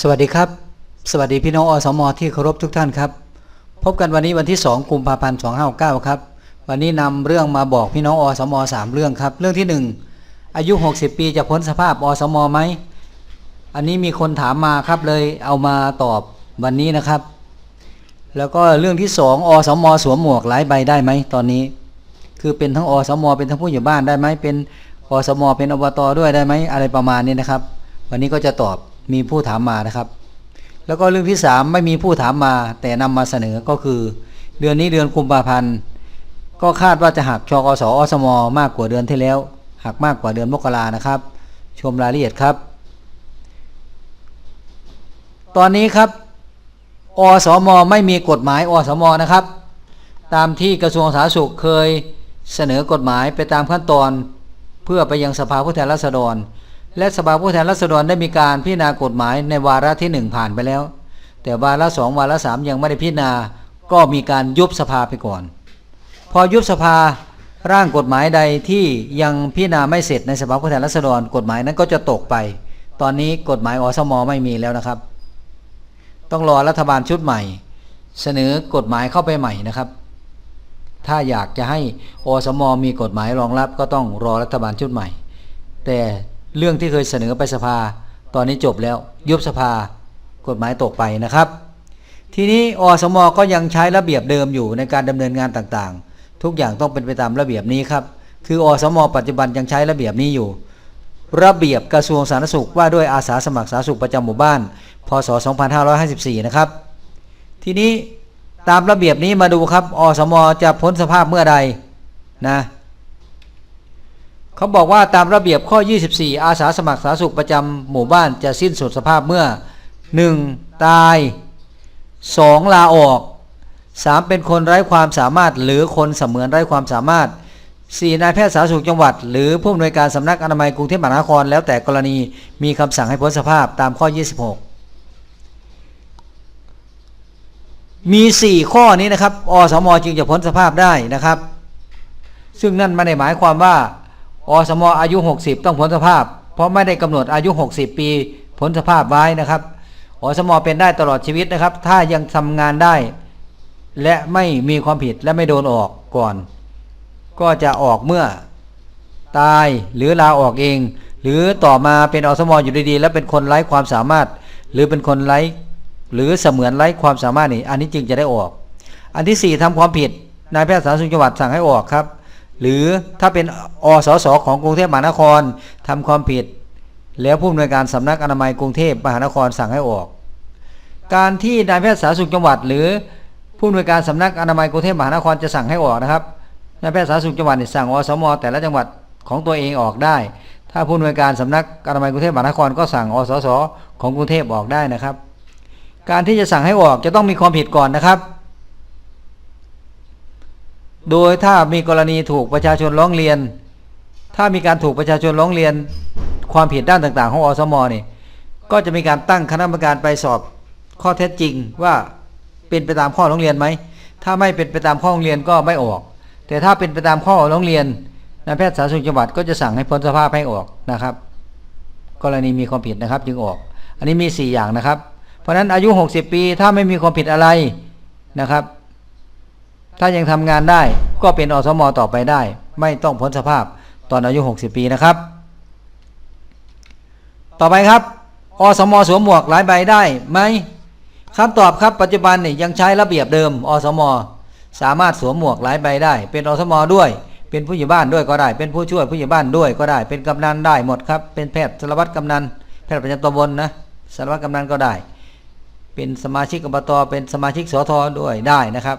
สวัสดีครับ สวัสดีพี่น้องอสมอที่เคารพทุกท่านครับ พบกันวันนี้วันที่ 2 กุมภาพันธ์259ครับ วันนี้นำเรื่องมาบอกพี่น้องอสมอ3เรื่องครับ เรื่องที่ 1 อายุ 60 ปีจะพ้นสภาพอสมอไหม อันนี้มีคนถามมาครับเลยเอามาตอบวันนี้นะครับ แล้วก็เรื่องที่ 2 อสมอสวมหมวกหลายใบได้ไหมตอนนี้ คือเป็นทั้งอสมอเป็นทั้งผู้อยู่บ้านได้ไหมเป็นอสมอเป็นอบตด้วยได้ไหมอะไรประมาณนี้นะครับ วันนี้ก็จะตอบ มีผู้ถามมานะครับ แล้วก็เรื่องที่ 3 ไม่มีผู้ถามมา แต่นำมาเสนอก็คือ เดือนนี้เดือนกุมภาพันธ์ก็คาดว่าจะหักชกสอสมมากกว่าเดือนที่แล้ว หักมากกว่าเดือนมกรานะครับ ชมรายละเอียดครับ ตอนนี้ครับอสมไม่มีกฎหมายอสมนะครับ ตามที่กระทรวงสาธารณสุขเคยเสนอกฎหมายไปตามขั้นตอน เพื่อไปยังสภาผู้แทนราษฎร และสภาผู้แทนราษฎรได้มีการพิจารณากฎหมายในวาระที่หนึ่งผ่านไปแล้ว แต่วาระสองวาระสามยังไม่ได้พิจารณาก็มีการยุบสภาไปก่อน พอยุบสภาร่างกฎหมายใดที่ยังพิจารณาไม่เสร็จในสภาผู้แทนราษฎรกฎหมายนั้นก็จะตกไป ตอนนี้กฎหมายอสมไม่มีแล้วนะครับ ต้องรอรัฐบาลชุดใหม่ เสนอกฎหมายเข้าไปใหม่นะครับ ถ้าอยากจะให้อสมมีกฎหมายรองรับก็ต้องรอรัฐบาลชุดใหม่ แต่ เรื่องที่เคยเสนอไปสภา ตอนนี้จบแล้วยุบสภา กฎหมายตกไปนะครับ ทีนี้อสมก็ยังใช้ระเบียบเดิมอยู่ในการดำเนินงานต่างๆ ทุกอย่างต้องเป็นไปตามระเบียบนี้ครับ คืออสม ปัจจุบันยังใช้ระเบียบนี้อยู่ ระเบียบกระทรวงสาธารณสุขว่าด้วยอาสาสมัครสาธารณสุขประจำหมู่บ้าน พศ 2554 นะครับ ทีนี้ตามระเบียบนี้มาดูครับ อสม จะพ้นสภาพเมื่อใดนะ เขาบอกว่าตามระเบียบข้อ 24 อาสาสมัครสาธารณสุขประจำหมู่บ้านจะสิ้นสุดสภาพเมื่อ 1. ตาย 2. ลาออก 3. เป็นคนไร้ความสามารถ หรือคนเสมือนไร้ความสามารถ 4. นายแพทย์สาธารณสุขจังหวัด หรือผู้อำนวยการสำนักอนามัยกรุงเทพมหานคร แล้วแต่กรณีมีคำสั่งให้พ้นสภาพตามข้อ 26มี 4 ข้อนี้นะครับ อสม จึงจะพ้นสภาพได้นะครับ ซึ่งนั่นไม่ได้หมายความว่า อสมออายุ 60 ต้องพ้นสภาพ เพราะไม่ได้กำหนดอายุ 60 ปีพ้นสภาพไว้นะครับอสมอเป็นได้ตลอดชีวิตนะครับ ถ้ายังทำงานได้ และไม่มีความผิดและไม่โดนออกก่อน ก็จะออกเมื่อตายหรือลาออกเอง หรือต่อมาเป็นอสมออยู่ดีๆ แล้วเป็นคนไร้ความสามารถ หรือเป็นคนไร้หรือเสมือนไร้ความสามารถนี่อันนี้จึงจะได้ออก อันที่ 4ทำความผิดนายแพทย์สาธารณสุขจังหวัดสั่งให้ออกครับ หรือถ้าเป็นอสสของกรุงเทพมหานครทำความผิด แล้วผู้อำนวยการสำนักอนามัยกรุงเทพมหานครสั่งให้ออก การที่นายแพทย์สาธารณสุขจังหวัด หรือผู้อำนวยการสำนักอนามัยกรุงเทพมหานครจะสั่งให้ออกนะครับนายแพทย์สาธารณสุขจังหวัดสั่งอสม แต่ละจังหวัดของตัวเองออกได้ ถ้าผู้อำนวยการสำนักอนามัยกรุงเทพมหานครก็สั่งอสสของกรุงเทพออกได้นะครับ การที่จะสั่งให้ออกจะต้องมีความผิดก่อนนะครับ โดยถ้ามีกรณีถูกประชาชนร้องเรียน ถ้ามีการถูกประชาชนร้องเรียน ความผิดด้านต่าง ๆ ของอสมนี่ก็จะมีการตั้งคณะกรรมการไปสอบข้อเท็จจริงว่าเป็นไปตามข้อร้องเรียนไหม ถ้าไม่เป็นไปตามข้อร้องเรียนก็ไม่ออก แต่ถ้าเป็นไปตามข้อร้องเรียนนายแพทย์สาธารณสุขจังหวัดก็จะสั่งให้พ้นสภาพให้ออกนะครับ กรณีมีความผิดนะครับ จึงออก อันนี้มี 4 อย่างนะครับ เพราะฉะนั้นอายุ 60 ปีถ้าไม่มีความผิดอะไรนะครับ ถ้ายังทำงานได้ก็เป็นอสมต่อไปได้ ไม่ต้องพ้นสภาพตอนอายุ 60 ปีนะครับ ต่อไปครับ อสมสวมหมวกหลายใบได้ไหมคำตอบครับปัจจุบันนี่ยังใช้ระเบียบเดิม อสมสามารถสวมหมวกหลายใบได้ เป็นอสมด้วย เป็นผู้ใหญ่บ้านด้วยก็ได้ เป็นผู้ช่วยผู้ใหญ่บ้านด้วยก็ได้ เป็นกำนันได้หมดครับ เป็นแพทย์สารวัตรกำนัน แพทย์ประจำตำบลนะสารวัตรกำนันก็ได้ เป็นสมาชิกอบตเป็นสมาชิกสทด้วยได้นะครับ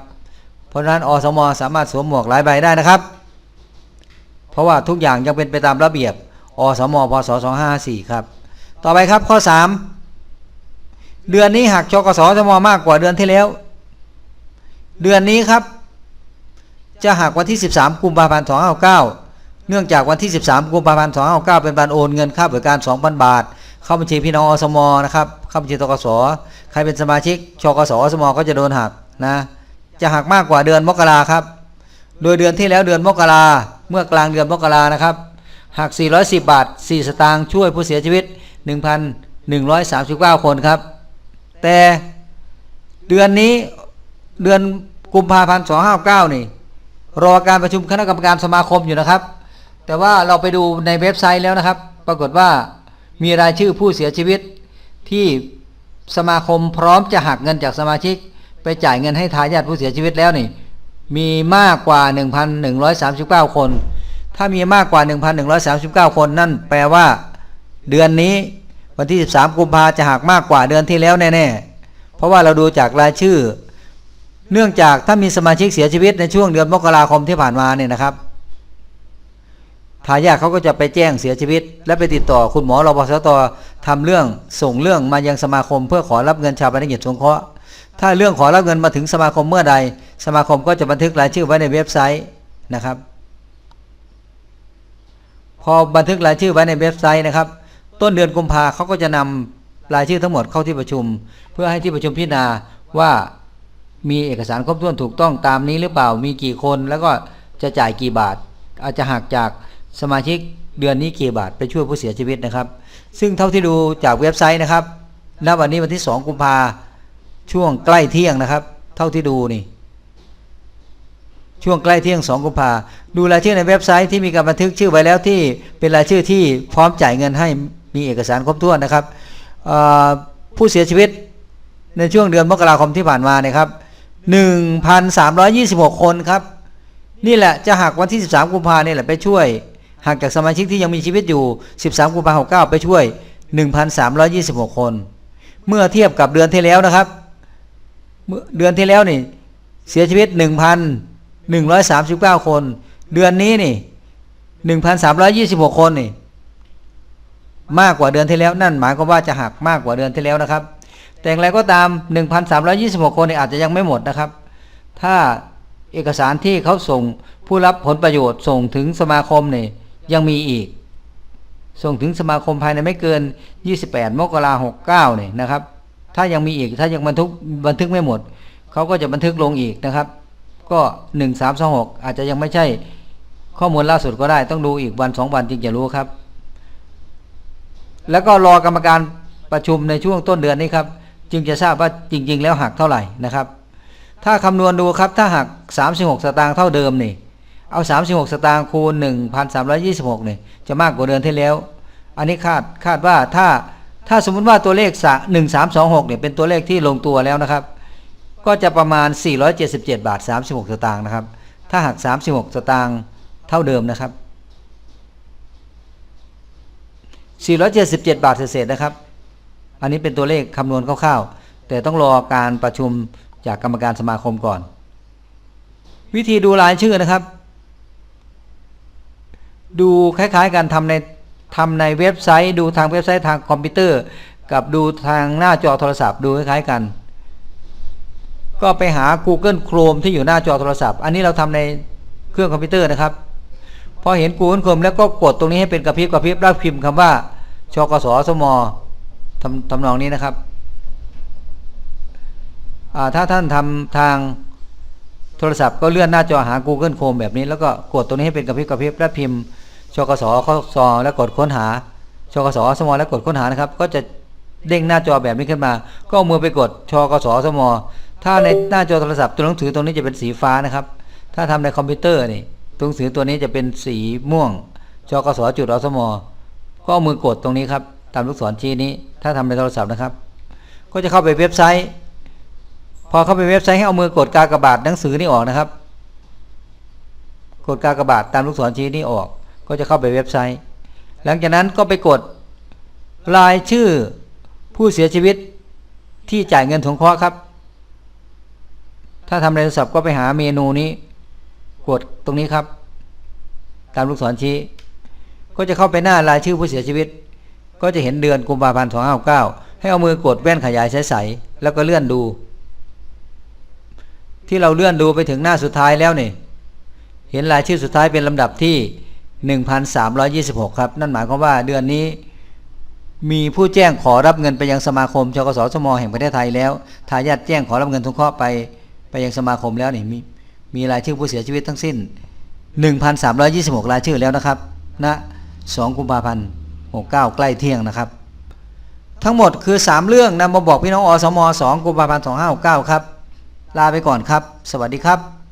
เพราะนั้นอสมสามารถสวมหมวกหลายใบได้นะครับ เพราะว่าทุกอย่างยังเป็นไปตามระเบียบอสมพศ2554ครับ ต่อไปครับข้อ 3 เดือนนี้หักชกสสมมากกว่าเดือนที่แล้ว เดือนนี้ครับ จะหักวันที่ 13กุมภาพันธ์259 เนื่องจากวันที่ 13กุมภาพันธ์259 เป็นวันโอนเงินค่าบริการ 2,000 บาท เข้าบัญชีพี่น้องอสมนะครับเข้าบัญชีตกสใครเป็นสมาชิกชกสอสมก็จะโดนหักนะ จะหักมากกว่าเดือนมกราครับ โดยเดือนที่แล้วเดือนมกราเมื่อกลางเดือนมกรานะครับหัก 410 บาท 4 สตางค์ช่วยผู้เสียชีวิต 1,139 คนครับ แต่เดือนนี้เดือนกุมภาพันธ์259 นี่ รอการประชุมคณะกรรมการสมาคมอยู่นะครับ แต่ว่าเราไปดูในเว็บไซต์แล้วนะครับ ปรากฏว่ามีรายชื่อผู้เสียชีวิตที่สมาคมพร้อมจะหักเงินจากสมาชิก ไปจ่ายเงินให้ทายาทผู้เสียชีวิตแล้วนี่ มีมากกว่า 1,139 คน ถ้ามีมากกว่า 1,139 คนนั่นแปลว่า เดือนนี้วันที่ 13 กุมภาจะหักมากกว่าเดือนที่แล้วแน่ๆ เพราะว่าเราดูจากรายชื่อ เนื่องจากถ้ามีสมาชิกเสียชีวิตในช่วงเดือนมกราคมที่ผ่านมาเนี่ยนะครับทายาทเขาก็จะไปแจ้งเสียชีวิต และไปติดต่อคุณหมอรพสตทำเรื่องส่งเรื่องมายังสมาคมเพื่อขอรับเงินชาปนกิจสงเคราะห์ ถ้าเรื่องขอรับเงินมาถึงสมาคมเมื่อใด สมาคมก็จะบันทึกรายชื่อไว้ในเว็บไซต์นะครับ พอบันทึกรายชื่อไว้ในเว็บไซต์นะครับ ต้นเดือนกุมภาเขาก็จะนำรายชื่อทั้งหมดเข้าที่ประชุม เพื่อให้ที่ประชุมพิจารณาว่ามีเอกสารครบถ้วนถูกต้องตามนี้หรือเปล่ามีกี่คน แล้วก็จะจ่ายกี่บาท อาจจะหักจากสมาชิกเดือนนี้กี่บาทไปช่วยผู้เสียชีวิตนะครับ ซึ่งเท่าที่ดูจากเว็บไซต์นะครับณวันนี้วันที่ 2 กุมภา ช่วงใกล้เที่ยงนะครับ เท่าที่ดูนี่ ช่วงใกล้เที่ยง2กุมภาดูรายชื่อในเว็บไซต์ที่มีการบันทึกชื่อไว้แล้วที่เป็นรายชื่อที่พร้อมจ่ายเงินให้มีเอกสารครบถ้วนนะครับผู้เสียชีวิตในช่วงเดือนมกราคมที่ผ่านมาเนี่ยครับ1,326 คนครับ นี่แหละจะหักวันที่ 13 กุมภาเนี่ยแหละไปช่วยหักจากสมาชิกที่ยังมีชีวิตอยู่ 13 กุมภาพันธ์69 ไปช่วย 1,326 คน เมื่อเทียบกับเดือนที่แล้วนะครับ เมื่อเดือนที่แล้วนี่ เสียชีวิต 1,139 คน เดือนนี้นี่ 1,326 คนนี่ มากกว่าเดือนที่แล้วนั่นหมายความว่าจะหักมากกว่าเดือนที่แล้วนะครับ แต่อย่างไรก็ตาม 1,326 คนนี่อาจจะยังไม่หมดนะครับ ถ้าเอกสารที่เขาส่งผู้รับผลประโยชน์ส่งถึงสมาคมนี่ยังมีอีก ส่งถึงสมาคมภายในไม่เกิน 28 มกราคม69นี่นะครับ ถ้ายังมีอีกถ้ายังบันทึกบันทึกไม่หมดเขาก็จะบันทึกลงอีกนะครับ ก็1326อาจจะยังไม่ใช่ข้อมูลล่าสุดก็ได้ต้องดูอีกวันสองวันจึงจะรู้ครับ แล้วก็รอกรรมการประชุมในช่วงต้นเดือนนี้ครับ จึงจะทราบว่าจริง ๆ แล้วหักเท่าไหร่นะครับ ถ้าคำนวณดูครับถ้าหัก 36 สตางค์เท่าเดิมนี่เอา 36 สตางค์คูณ 1,326นี่จะมากกว่าเดือนที่แล้ว อันนี้คาดคาดว่าถ้า ถ้าสมมุติว่าตัวเลขสะ1326เนี่ยเป็นตัวเลขที่ลงตัวแล้วนะครับ ก็จะประมาณ 477 บาท 36 สตางค์นะครับ ถ้าหัก 36 สตางค์เท่าเดิมนะครับ 477 บาทเศษนะครับ อันนี้เป็นตัวเลขคำนวณคร่าวๆ แต่ต้องรอการประชุมจากกรรมการสมาคมก่อน วิธีดูรายชื่อนะครับ ดูคล้ายๆ กันทำใน ทำในเว็บไซต์ดูทางเว็บไซต์ทางคอมพิวเตอร์ กับดูทางหน้าจอโทรศัพท์ดูคล้ายๆกัน ก็ไปหา Google Chrome ที่อยู่หน้าจอโทรศัพท์ อันนี้เราทำในเครื่องคอมพิวเตอร์นะครับพอเห็น Google Chrome แล้วก็กดตรงนี้ให้เป็นกระพริบกระพริบแล้วพิมพ์คำว่าชกสสมทำทำนองนี้นะครับถ้าท่านทำทางโทรศัพท์ก็เลื่อนหน้าจอหา Google Chrome แบบนี้แล้วก็กดตรงนี้ให้เป็นกระพริบกระพริบแล้วพิมพ์ ชกสข้อซอแล้วกดค้นหาชกสสมแล้วกดค้นหานะครับ ก็จะเด้งหน้าจอแบบนี้ขึ้นมา ก็เอามือไปกดชกสสมถ้าในหน้าจอโทรศัพท์ตัวหนังสือตรงนี้จะเป็นสีฟ้านะครับ ถ้าทำในคอมพิวเตอร์นี่ตัวหนังสือตัวนี้จะเป็นสีม่วงชกสจุดอสมก็เอามือกดตรงนี้ครับตามลูกศรชี้นี้ ถ้าทำในโทรศัพท์นะครับ ก็จะเข้าไปเว็บไซต์ พอเข้าไปเว็บไซต์ให้เอามือกดกากบาทหนังสือนี่ออกนะครับ กดกากบาทตามลูกศรชี้นี้ออก ก็จะเข้าไปเว็บไซต์ หลังจากนั้นก็ไปกดรายชื่อผู้เสียชีวิตที่จ่ายเงินสงเคราะห์ครับ ถ้าทำในโทรศัพท์ก็ไปหาเมนูนี้ กดตรงนี้ครับ ตามลูกศรชี้ ก็จะเข้าไปหน้ารายชื่อผู้เสียชีวิต ก็จะเห็นเดือนกุมภาพันธ์2569ให้เอามือกดแว่นขยายใสๆแล้วก็เลื่อนดู ที่เราเลื่อนดูไปถึงหน้าสุดท้ายแล้วนี่เห็นรายชื่อสุดท้ายเป็นลำดับที่ 1,326 ครับ นั่นหมายความว่าเดือนนี้มีผู้แจ้งขอรับเงินไปยังสมาคมชกสสมแห่งประเทศไทยแล้วทายาทแจ้งขอรับเงินทุกข้อไปไปยังสมาคมแล้วนี่มีมีรายชื่อผู้เสียชีวิตทั้งสิ้น 1,326 รายชื่อแล้วนะครับณ2กุมภาพันธ์69 ใกล้เที่ยงนะครับ ทั้งหมดคือ 3 เรื่องนำมาบอกพี่น้องอสม2กุมภาพันธ์2569 ครับ ลาไปก่อนครับ สวัสดีครับ